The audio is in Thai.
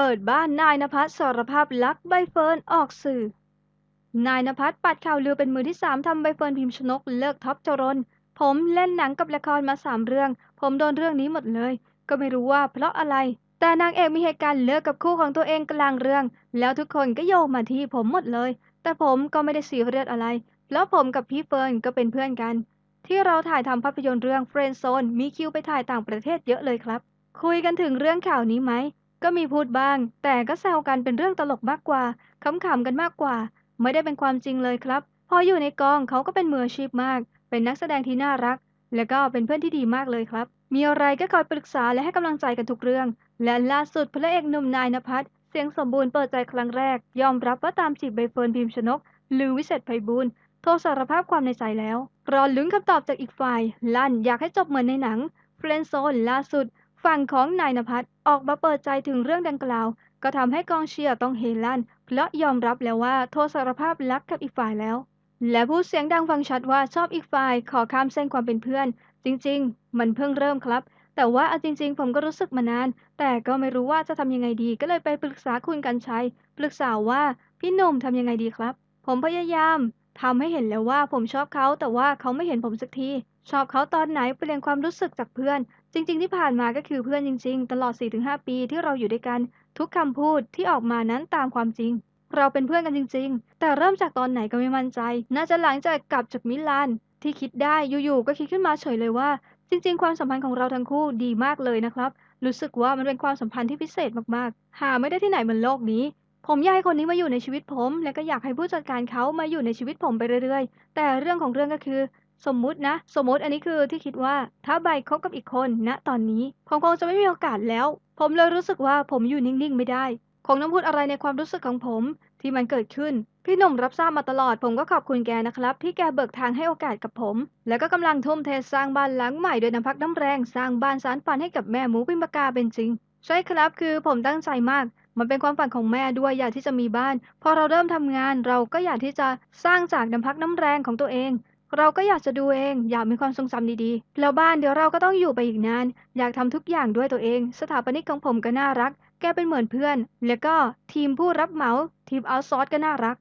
เปิดบ้านนายนภัสสารภาพลักใบเฟิร์นออกสื่อ นายนภัสปัดข่าวลือเป็นมือที่สามทำใบเฟิร์นพิมพ์ชนกเลิกท็อปจรน ผมเล่นหนังกับละครมาสามเรื่อง ผมโดนเรื่องนี้หมดเลย ก็ไม่รู้ว่าเพราะอะไร แต่นางเอกมีเหตุการณ์เลิกกับคู่ของตัวเองกลางเรื่อง แล้วทุกคนก็โยงมาที่ผมหมดเลย แต่ผมก็ไม่ได้ซีเรียสอะไรเพราะผมกับพี่เฟิร์นก็เป็นเพื่อนกัน ที่เราถ่ายทำภาพยนตร์เรื่องเฟรนด์โซนมีคิวไปถ่ายต่างประเทศเยอะเลยครับ คุยกันถึงเรื่องข่าวนี้ไหม ก็มีพูดบ้าง แต่ก็แซวกันเป็นเรื่องตลกมากกว่าขำๆกันมากกว่า ไม่ได้เป็นความจริงเลยครับ พออยู่ในกองเขาก็เป็นมืออาชีพมาก เป็นนักแสดงที่น่ารัก และก็เป็นเพื่อนที่ดีมากเลยครับ มีอะไรก็คอยปรึกษาและให้กำลังใจกันทุกเรื่อง และล่าสุดพระเอกหนุ่มนายนภัสเสียงสมบูรณ์เปิดใจครั้งแรก ยอมรับว่าตามจีบใบเฟิร์นพิมพ์ชนกลือวิเศษไพบูลโทรสารภาพความในใจแล้ว รอลุ้นคำตอบจากอีกฝ่าย ลั่นอยากให้จบเหมือนในหนังเฟรนโซนล่าสุด ฝั่งของนายนภัสออกมาเปิดใจถึงเรื่องดังกล่าว ก็ทำให้กองเชียร์ต้องเฮลั่น เพราะยอมรับแล้วว่าโทรสารภาพรักกับอีกฝ่ายแล้ว และพูดเสียงดังฟังชัดว่าชอบอีกฝ่ายขอข้ามเส้นความเป็นเพื่อน จริง ๆ มันเพิ่งเริ่มครับ แต่ว่าเอาจริง ๆ ผมก็รู้สึกมานาน แต่ก็ไม่รู้ว่าจะทำยังไงดี ก็เลยไปปรึกษาคุณกันชัยปรึกษาว่าพี่หนุ่มทำยังไงดีครับ ผมพยายามทำให้เห็นแล้วว่าผมชอบเขาแต่ว่าเขาไม่เห็นผมสักทีชอบเขาตอนไหนเปลี่ยนความรู้สึกจากเพื่อน จริง ๆ ที่ผ่านมาก็คือเพื่อนจริง ๆ ตลอด 4-5 ปีที่เราอยู่ด้วยกัน ทุกคำพูดที่ออกมานั้นตามความจริง เราเป็นเพื่อนกันจริง ๆ แต่เริ่มจากตอนไหนก็ไม่มั่นใจ น่าจะหลังจากกลับจากมิลาน ที่คิดได้อยู่ๆก็คิดขึ้นมาเฉยเลยว่า จริง ๆ ความสัมพันธ์ของเราทั้งคู่ดีมากเลยนะครับ รู้สึกว่ามันเป็นความสัมพันธ์ที่พิเศษมากๆ หาไม่ได้ที่ไหนบนโลกนี้ผมอยากให้คนนี้มาอยู่ในชีวิตผม และก็อยากให้ผู้จัดการเขามาอยู่ในชีวิตผมไปเรื่อยๆ แต่เรื่องของเรื่องก็คือ สมมุตินะ สมมติอันนี้คือที่คิดว่าถ้าใบคบกับอีกคนณตอนนี้ ผมคงจะไม่มีโอกาสแล้ว ผมเลยรู้สึกว่าผมอยู่นิ่งๆ ไม่ได้ คงต้องพูดอะไรในความรู้สึกของผมที่มันเกิดขึ้น พี่หนุ่มรับทราบมาตลอด ผมก็ขอบคุณแกนะครับ ที่แกเบิกทางให้โอกาสกับผม แล้วก็กำลังทุ่มเทสร้างบ้านหลังใหม่โดยน้ำพักน้ำแรงสร้างบ้านสารฝันให้กับแม่หมูพิมปากาเป็นจริง ใช่ครับคือผมตั้งใจมากมันเป็นความฝันของแม่ด้วยอยากที่จะมีบ้าน พอเราเริ่มทำงานเราก็อยากที่จะสร้างจากน้ำพักน้ำแรงของตัวเอง เราก็อยากจะดูเอง อยากมีความทรงจำดีๆ แล้วบ้านเดี๋ยวเราก็ต้องอยู่ไปอีกนาน อยากทำทุกอย่างด้วยตัวเอง สถาปนิกของผมก็น่ารัก แกเป็นเหมือนเพื่อน แล้วก็ทีมผู้รับเหมา ทีมเอาซอร์สก็น่ารัก